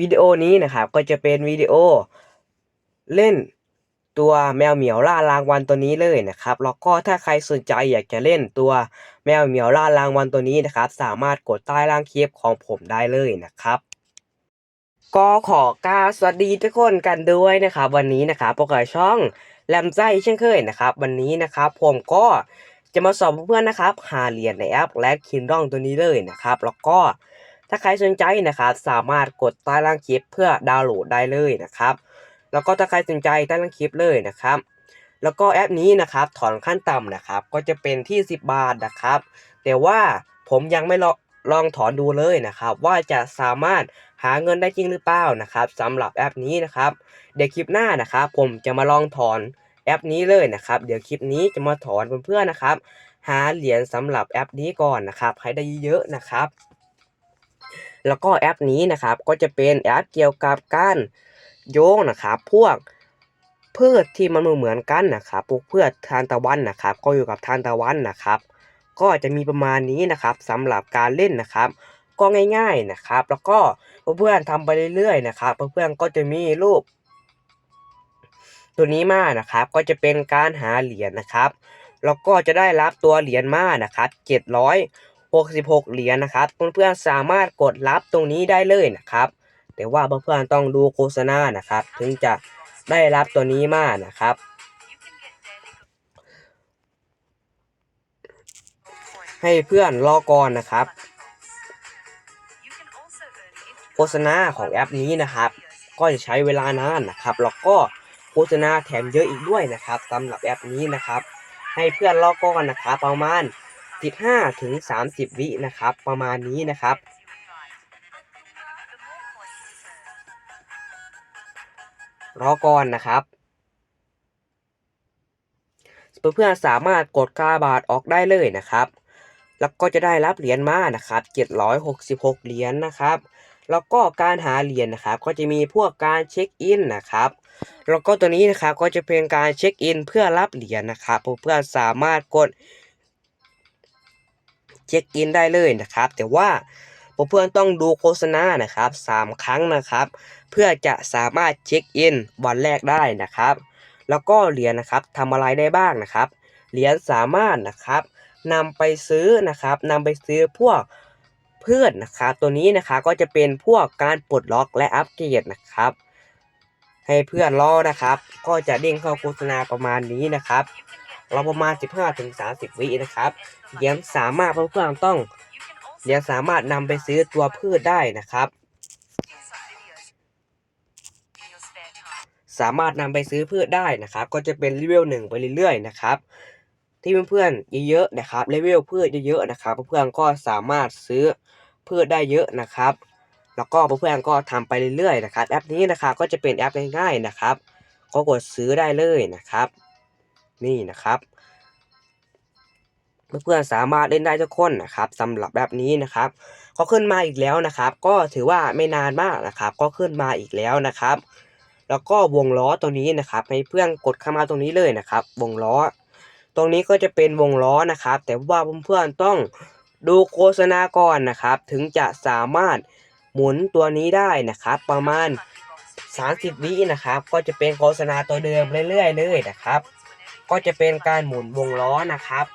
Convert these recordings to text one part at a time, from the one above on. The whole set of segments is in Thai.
วิดีโอนี้นะครับก็จะเป็นวิดีโอเล่นตัวแมวเหมียวล่ารางวัลตัวนี้เลยนะครับแล้วก็ถ้าใครสนใจอยากจะเล่นตัวแมวเหมียวล่ารางวัลตัวนี้นะครับ สามารถกดใต้ล่างคลิปของผมได้เลยนะครับ ก็ขอกาสวัสดีทุกคนกันด้วยนะครับ วันนี้นะครับพวกเราช่องแลมไส้เช่นเคยนะครับ วันนี้นะครับ ผมก็จะมาสอนเพื่อนๆนะครับ หาเหรียญในแอปและคินดองตัวนี้เลยนะครับ แล้วก็ ถ้าใครสนใจนะครับสามารถกดใต้ล่างคลิปเพื่อดาวน์โหลดได้เลยนะครับ แล้วก็ถ้าใครสนใจใต้ล่างคลิปเลยนะครับ แล้วก็แอปนี้นะครับถอนขั้นต่ำนะครับ ก็จะเป็นที่ 10 บาทนะครับ แต่ว่าผมยังไม่ลองลองถอนดูเลยนะครับ ว่าจะสามารถหาเงินได้จริงหรือเปล่านะครับสำหรับแอปนี้นะครับ เดี๋ยวคลิปหน้านะครับ ผมจะมาลองถอนแอปนี้เลยนะครับ เดี๋ยวคลิปนี้จะมาถอนเพื่อนๆนะครับ หาเหรียญสำหรับแอปนี้ก่อนนะครับให้ได้เยอะๆนะครับ แล้วก็แอปนี้นะครับก็จะเป็นแอปเกี่ยวกับการโยงนะครับพวกพืชที่มันเหมือนกันนะครับพวกพืชทานตะวันนะครับ ก็อยู่กับทานตะวันนะครับ ก็จะมีประมาณนี้นะครับสำหรับการเล่นนะครับ ก็ง่าย ๆนะครับ แล้วก็เพื่อนๆทำไปเรื่อยๆนะครับเพื่อนๆก็จะมีรูป ตัวนี้มานะครับ ก็จะเป็นการหาเหรียญนะครับแล้วก็จะได้รับตัวเหรียญมานะครับ 66 เหรียญนะครับ เพื่อนๆสามารถกดรับตรงนี้ได้เลยนะครับ แต่ว่าเพื่อนๆต้องดูโฆษณานะครับ ถึงจะได้รับตัวนี้มานะครับ ให้เพื่อนรอก่อนนะครับ โฆษณาของแอปนี้นะครับ ก็จะใช้เวลานานนะครับ แล้วก็โฆษณาแถมเยอะอีกด้วยนะครับสำหรับแอปนี้นะครับ ให้เพื่อนรอก่อนนะครับ ประมาณ 15ถึง30 วินะครับ ประมาณนี้นะครับ รอก่อนนะครับเพื่อนๆสามารถกดกาบาทออกได้เลยนะครับ แล้วก็จะได้รับเหรียญมานะครับ 766 เหรียญนะครับ แล้วก็การหาเหรียญนะครับ ก็จะมีพวกการเช็คอินนะครับ แล้วก็ตัวนี้นะครับก็จะเป็นการเช็คอินเพื่อรับเหรียญนะครับเพื่อนๆสามารถกด เช็คอินได้เลยนะครับ แต่ว่าเพื่อนต้องดูโฆษณานะครับ 3 ครั้งนะครับ เพื่อจะสามารถเช็คอินวันแรกได้นะครับ แล้วก็เหรียญนะครับทำอะไรได้บ้างนะครับ เหรียญสามารถนะครับนำไปซื้อนะครับนำไปซื้อพวกเพื่อนนะครับตัวนี้นะครับก็จะเป็นพวกการปลดล็อกและอัปเกรดนะครับ ให้เพื่อนรอนะครับ ก็จะเด้งเข้าโฆษณาประมาณนี้นะครับ เราประมาณ 15-30 วินะครับเหรียญสามารถเพื่อนๆต้องเหรียญสามารถนำไปซื้อตัวพืชได้นะครับ สามารถนำไปซื้อพืชได้นะครับ ก็จะเป็นเลเวลหนึ่งไปเรื่อยๆนะครับ ที่เพื่อนๆเยอะๆนะครับเลเวลพืชเยอะๆนะครับเพื่อนๆก็สามารถซื้อพืชได้เยอะนะครับแล้วก็เพื่อนๆก็ทำไปเรื่อยๆนะครับ แอปนี้นะครับก็จะเป็นแอปง่ายๆนะครับ ก็กดซื้อได้เลยนะครับ นี่นะครับเพื่อนๆสามารถเล่นได้ทุกคนนะครับสำหรับแบบนี้นะครับ ก็ขึ้นมาอีกแล้วนะครับ ก็ถือว่าไม่นานมากนะครับ ก็ขึ้นมาอีกแล้วนะครับ แล้วก็วงล้อตัวนี้นะครับ ให้เพื่อนกดเข้ามาตรงนี้เลยนะครับ วงล้อ ตรงนี้ก็จะเป็นวงล้อนะครับ แต่ว่าเพื่อนๆต้องดูโฆษณาก่อนนะครับ ถึงจะสามารถหมุนตัวนี้ได้นะครับ ประมาณ 30 วินะครับ ก็จะเป็นโฆษณาตัวเดิมเรื่อยๆเลยนะครับ ก็จะเป็นการหมุนวงล้อนะครับ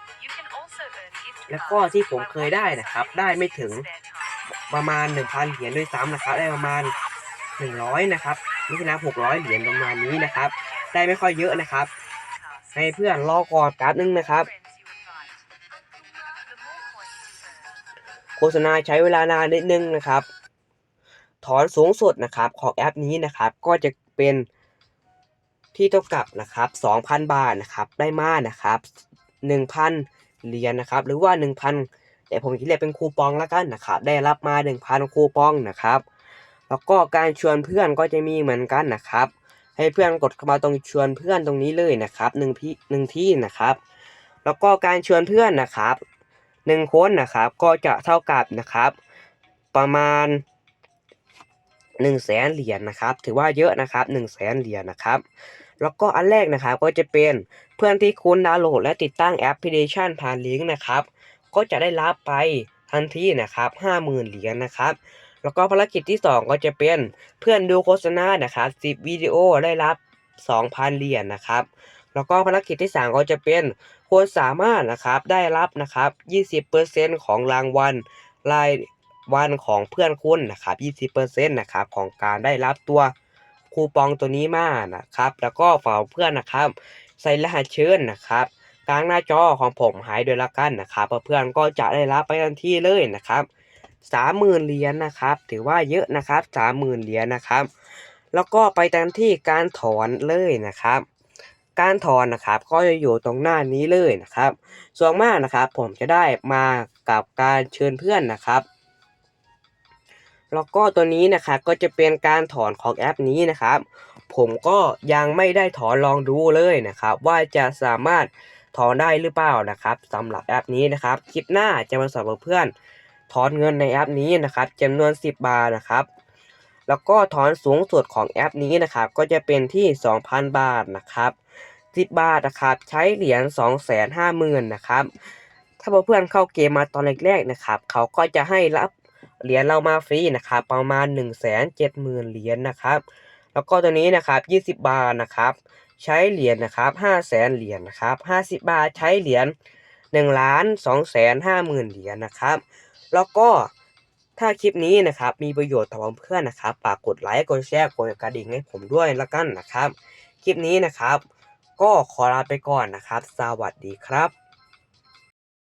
แล้วก็ที่ผมเคยได้นะครับ ได้ไม่ถึงประมาณ 1,000 เหรียญด้วยซ้ำนะครับ ได้ประมาณ 100 นะครับนี่คือนับ600 เหรียญประมาณนี้นะครับ ได้ไม่ค่อยเยอะนะครับ ให้เพื่อนรอก่อนแป๊บนึงนะครับ โฆษณาใช้เวลานานนิดนึงนะครับ ถอนสูงสุดนะครับของแอปนี้นะครับ ก็จะเป็น ที่เท่ากับนะครับ2,000 บาทนะครับได้มานะครับ 1,000 เหรียญนะครับ หรือว่า 1,000 แต่ผมจะเรียกเป็นคูปองแล้วกันนะครับ ได้รับมา 1,000 คูปองนะครับ แล้วก็การชวนเพื่อนก็จะมีเหมือนกันนะครับ ให้เพื่อนกดเข้ามาตรงชวนเพื่อนตรงนี้เลยนะครับหนึ่งพี่หนึ่งที่นะครับ แล้วก็การชวนเพื่อนนะครับหนึ่งคนนะครับก็จะเท่ากับนะครับ ประมาณหนึ่งแสนเหรียญนะครับ ถือว่าเยอะนะครับหนึ่งแสนเหรียญนะครับ แล้วก็อันแรกนะครับก็จะเป็นเพื่อนที่คุณดาวน์โหลดและติดตั้งแอปพลิเคชันผ่านลิงก์นะครับ ก็จะได้รับไปทันทีนะครับห้าหมื่นเหรียญนะครับ แล้วก็ภารกิจที่สองก็จะเป็นเพื่อนดูโฆษณานะครับ10วิดีโอได้รับ 2,000เหรียญนะครับ แล้วก็ภารกิจที่สามก็จะเป็นคนสามารถนะครับได้รับนะครับ 20%ของรางวัลรายวันของเพื่อนคุณนะครับ 20%นะครับของการได้รับตัว คูปองตัวนี้มานะครับ แล้วก็ฝากเพื่อนนะครับ ใส่รหัสเชิญนะครับกลางหน้าจอของผมหายโดยละกันนะครับเพื่อนก็จะได้รับไปทันทีเลยนะครับสามหมื่นเหรียญนะครับ ถือว่าเยอะนะครับสามหมื่นเหรียญนะครับ แล้วก็ไปตามที่การถอนเลยนะครับ การถอนนะครับก็จะอยู่ตรงหน้านี้เลยนะครับ ส่วนมากนะครับผมจะได้มากับการเชิญเพื่อนนะครับ แล้วก็ตัวนี้นะครับก็จะเป็นการถอนของแอปนี้นะครับ ผมก็ยังไม่ได้ถอนลองดูเลยนะครับ ว่าจะสามารถถอนได้หรือเปล่านะครับสำหรับแอปนี้นะครับคลิปหน้าจะมาสอนเพื่อนถอนเงินในแอปนี้นะครับจำนวน 10 บาทนะครับ แล้วก็ถอนสูงสุดของแอปนี้นะครับ ก็จะเป็นที่ 2,000 บาทนะครับ 10 บาทนะครับใช้เหรียญ250,000นะครับ ถ้าเพื่อนเข้าเกมมาตอนแรกๆนะครับ เขาก็จะให้รับ เหรียญเรามาฟรีนะครับประมาณ 170,000เหรียญนะครับ แล้วก็ตัวนี้นะครับ20 บาทนะครับ ใช้เหรียญนะครับ500,000เหรียญนะครับ50 บาทใช้เหรียญ1ล้าน2แสน5หมื่นเหรียญนะครับ แล้วก็ถ้าคลิปนี้นะครับมีประโยชน์ต่อเพื่อนนะครับฝากกดไลค์กดแชร์กดกระดิ่งให้ผมด้วยละกันนะครับ คลิปนี้นะครับ ก็ขอลาไปก่อนนะครับ สวัสดีครับ